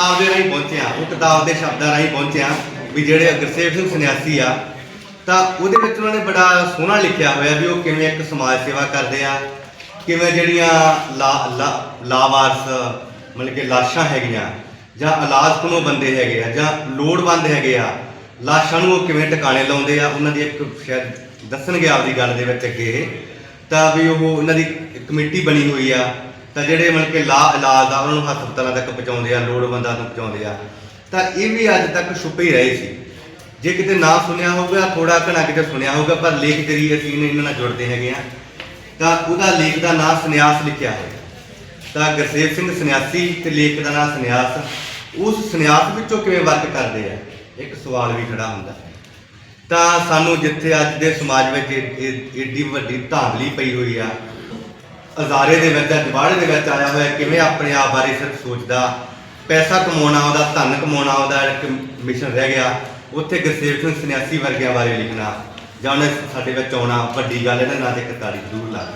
ਕਿਤਾਬ ਦੇ ਰਾਹੀਂ ਪਹੁੰਚੇ ਆ ਉਹ ਕਿਤਾਬ ਦੇ ਸ਼ਬਦਾਂ ਰਾਹੀਂ ਪਹੁੰਚੇ ਆ ਵੀ ਜਿਹੜੇ ਅਗਰਸੇਵ ਸਿੰਘ ਸੰਨਿਆਸੀ ਆ, ਤਾਂ ਉਹਦੇ ਵਿੱਚ ਉਹਨਾਂ ਨੇ ਬੜਾ ਸੋਹਣਾ ਲਿਖਿਆ ਹੋਇਆ ਵੀ ਉਹ ਕਿਵੇਂ ਇੱਕ ਸਮਾਜ ਸੇਵਾ ਕਰਦੇ ਆ, ਕਿਵੇਂ ਜਿਹੜੀਆਂ ਲਾ, ਲਾ- ਲਾਵਾਰਸ, ਮਤਲਬ ਕਿ ਲਾਸ਼ਾਂ ਹੈਗੀਆਂ, ਜਾਂ ਇਲਾਜ ਕੋਲੋਂ ਬੰਦੇ ਹੈਗੇ ਆ, ਜਾਂ ਲੋੜਵੰਦ ਹੈਗੇ ਆ, ਲਾਸ਼ਾਂ ਨੂੰ ਉਹ ਕਿਵੇਂ ਟਿਕਾਣੇ ਲਾਉਂਦੇ ਆ, ਉਹਨਾਂ ਦੀ ਇੱਕ ਸ਼ਾਇਦ ਦੱਸਣਗੇ ਆਪਦੀ ਗੱਲ ਦੇ ਵਿੱਚ ਅੱਗੇ ਇਹ। ਤਾਂ ਵੀ ਉਹ ਉਹਨਾਂ ਦੀ ਕਮੇਟੀ ਬਣੀ ਹੋਈ ਆ ਤਾਂ ਜਿਹੜੇ ਮਤਲਬ ਕਿ ਲਾ ਇਲਾਜ ਆ ਉਹਨਾਂ ਨੂੰ ਹਸਪਤਾਲਾਂ ਤੱਕ ਪਹੁੰਚਾਉਂਦੇ ਆ, ਲੋੜਵੰਦਾਂ ਨੂੰ ਪਹੁੰਚਾਉਂਦੇ ਆ। ਤਾਂ ਇਹ ਵੀ ਅੱਜ ਤੱਕ ਛੁਪੇ ਹੀ ਰਹੇ ਸੀ। ਜੇ ਕਿਤੇ ਨਾ ਸੁਣਿਆ ਹੋਊਗਾ ਥੋੜਾ ਘਣਾ ਕਿਤੇ ਸੁਣਿਆ ਹੋਊਗਾ, ਪਰ ਲੇਖ ਜਰੀਏ ਅਸੀਂ ਇਹਨਾਂ ਨਾਲ ਜੁੜਦੇ ਹੈਗੇ ਆ। ਤਾਂ ਉਹਦਾ ਲੇਖ ਦਾ ਨਾਮ ਸੰਨਿਆਸ ਲਿਖਿਆ ਹੋਇਆ। ਤਾਂ ਗੁਰਸੇਵ ਸਿੰਘ ਸੰਨਿਆਸੀ ਤੇ ਲੇਖ ਦਾ ਨਾਮ ਸੰਨਿਆਸ। ਉਸ ਸੰਨਿਆਸ ਵਿੱਚੋਂ ਕਿਵੇਂ ਵਰਤ ਕਰਦੇ ਆ? ਇੱਕ ਸਵਾਲ ਵੀ ਖੜਾ ਹੁੰਦਾ ਤਾਂ ਸਾਨੂੰ ਜਿੱਥੇ ਅੱਜ ਦੇ ਸਮਾਜ ਵਿੱਚ ਏ- ਏਡੀ ਵੱਡੀ ਧਾਂਦਲੀ ਪਈ ਹੋਈ ਆ ਅਜ਼ਾਰੇ ਦੇ ਵਿੱਚ ਜਾਂ ਜਵਾੜੇ ਦੇ ਵਿੱਚ ਆਇਆ ਹੋਇਆ, ਕਿਵੇਂ ਆਪਣੇ ਆਪ ਬਾਰੇ ਸਿਰਫ ਸੋਚਦਾ? ਪੈਸਾ ਕਮਾਉਣਾ ਉਹਦਾ ਧਨ ਕਮਾਉਣਾ ਉਹਦਾ ਇੱਕ ਮਿਸ਼ਨ ਰਹਿ ਗਿਆ। ਉੱਥੇ ਗੁਰਸੇਵ ਸਿੰਘ ਸੰਨਿਆਸੀ ਵਰਗਿਆਂ ਬਾਰੇ ਲਿਖਣਾ। ਜਾਂ ਉਹਨੇ ਸਾਡੇ ਵਿੱਚ ਆਉਣਾ, ਵੱਡੀ ਗੱਲ, ਇਹਨਾਂ ਨਾਲ ਤੇ ਕਰਤਾਰੀ ਜ਼ਰੂਰ ਲਾ